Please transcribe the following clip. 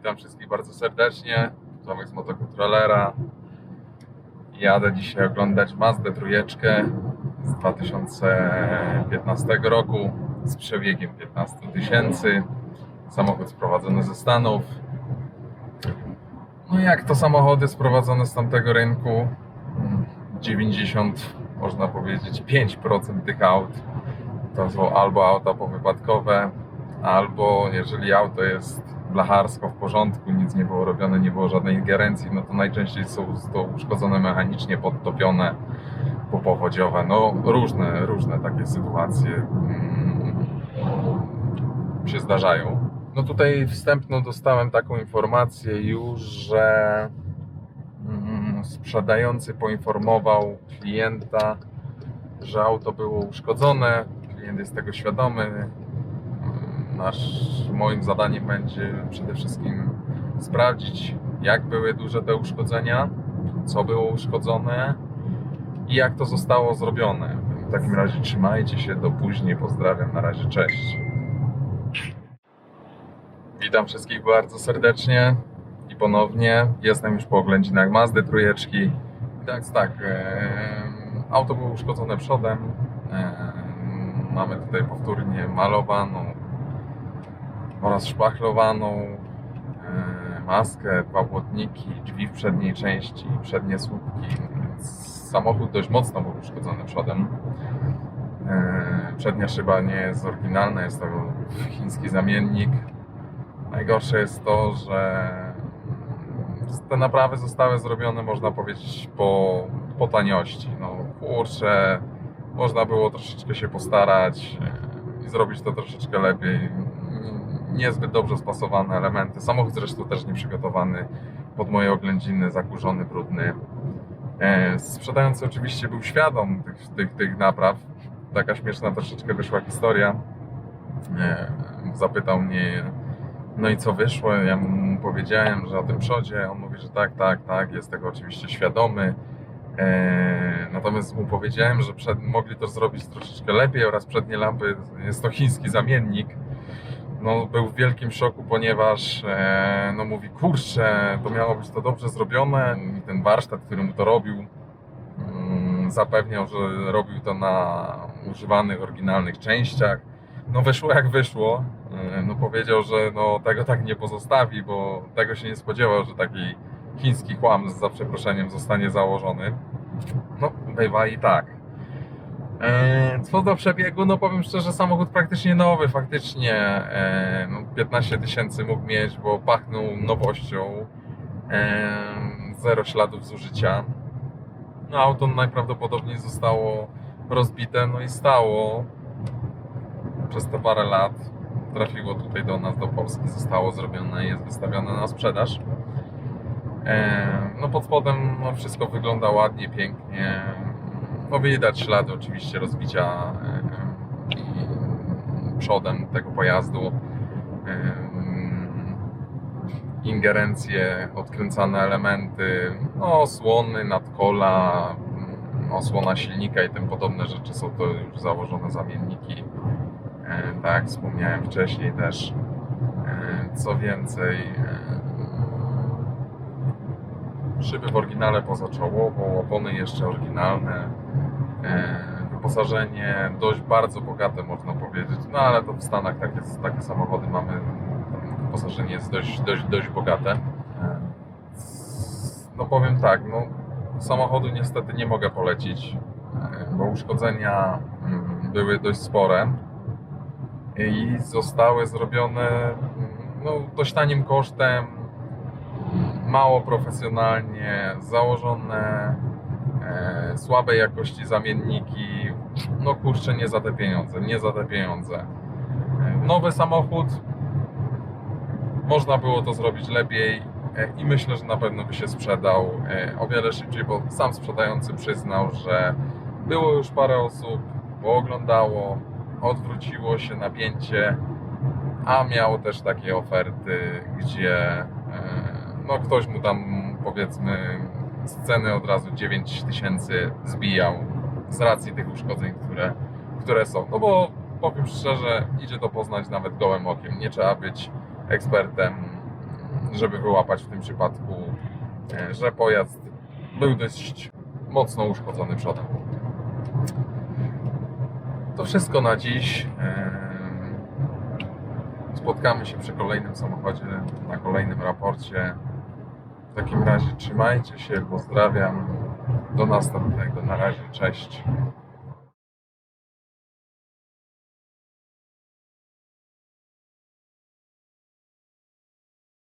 Witam wszystkich bardzo serdecznie. Tomek z motokontrolera. Jadę dzisiaj oglądać Mazdę trójeczkę z 2015 roku z przebiegiem 15 tysięcy. Samochód sprowadzony ze Stanów. No jak to samochody sprowadzone z tamtego rynku? 90, można powiedzieć, 5% tych aut to są albo auta powypadkowe, albo jeżeli auto jest blacharsko w porządku, nic nie było robione, nie było żadnej ingerencji, no to najczęściej są to uszkodzone mechanicznie, podtopione, popowodziowe, no różne, różne takie sytuacje mm, się zdarzają. No tutaj wstępno dostałem taką informację już, że mm, sprzedający poinformował klienta, że auto było uszkodzone, klient jest tego świadomy. Nasz, moim zadaniem będzie przede wszystkim sprawdzić, jak były duże te uszkodzenia, co było uszkodzone i jak to zostało zrobione. W takim razie trzymajcie się, do później, pozdrawiam, na razie, cześć. Witam wszystkich bardzo serdecznie i ponownie. Jestem już po oględzinach Mazdy trójeczki. Tak, tak. Auto było uszkodzone przodem. Em, Mamy tutaj powtórnie malowaną oraz szpachlowaną em, maskę, dwa błotniki, drzwi w przedniej części, przednie słupki. Samochód dość mocno był uszkodzony przodem. Em, Przednia szyba nie jest oryginalna, jest to chiński zamiennik. Najgorsze jest to, że te naprawy zostały zrobione, można powiedzieć, po, po taniości. No kurczę, można było troszeczkę się postarać e, i zrobić to troszeczkę lepiej. Niezbyt dobrze spasowane elementy. Samochód zresztą też nie przygotowany pod moje oględziny, zakurzony, brudny. E, Sprzedający oczywiście był świadom tych, tych, tych napraw. Taka śmieszna troszeczkę wyszła historia. E, Zapytał mnie, no i co wyszło? Ja mu powiedziałem, że o tym przodzie. On mówi, że tak, tak, tak, jest tego oczywiście świadomy. E, natomiast mu powiedziałem, że przed, mogli to zrobić troszeczkę lepiej oraz przednie lampy, jest to chiński zamiennik. No, był w wielkim szoku, ponieważ e, no mówi, kurczę, to miało być to dobrze zrobione i ten warsztat, który mu to robił, mm, zapewniał, że robił to na używanych, oryginalnych częściach. No wyszło jak wyszło. E, No powiedział, że no tego tak nie pozostawi, bo tego się nie spodziewał, że taki chiński kłam za przeproszeniem zostanie założony. No bywa i tak. E, Co do przebiegu, no powiem szczerze, samochód praktycznie nowy, faktycznie e, no 15 tysięcy mógł mieć, bo pachnął nowością, e, zero śladów zużycia. No auto najprawdopodobniej zostało rozbite, no i stało przez te parę lat. Trafiło tutaj do nas, do Polski, zostało zrobione jest wystawione na sprzedaż. No pod spodem no, wszystko wygląda ładnie, pięknie. No widać ślady oczywiście rozbicia e, i przodem tego pojazdu. E, Ingerencje, odkręcane elementy, no osłony, nadkola, osłona silnika i tym podobne rzeczy są to już założone zamienniki. E, Tak jak wspomniałem wcześniej też. E, Co więcej, e, szyby w oryginale pozaczołowo, opony jeszcze oryginalne, e, wyposażenie dość bardzo bogate można powiedzieć, no ale to w Stanach takie, takie samochody mamy, wyposażenie jest dość, dość, dość bogate. No powiem tak, no samochodu niestety nie mogę polecić, e, bo uszkodzenia mm, były dość spore i zostały zrobione mm, no, dość tanim kosztem, mało profesjonalnie, założone e, słabej jakości zamienniki. No kurczę, nie za te pieniądze, nie za te pieniądze. E, Nowy samochód, można było to zrobić lepiej e, i myślę, że na pewno by się sprzedał e, o wiele szybciej, bo sam sprzedający przyznał, że było już parę osób, pooglądało, odwróciło się napięcie, a miał też takie oferty, gdzie no ktoś mu tam powiedzmy z ceny od razu 9 tysięcy zbijał z racji tych uszkodzeń, które, które są. No bo powiem szczerze, idzie to poznać nawet gołym okiem. Nie trzeba być ekspertem żeby wyłapać w tym przypadku, e, że pojazd był dość mocno uszkodzony przodem. To wszystko na dziś. Em, Spotkamy się przy kolejnym samochodzie, na kolejnym raporcie. W takim razie trzymajcie się, pozdrawiam. Do następnego. Na razie, cześć.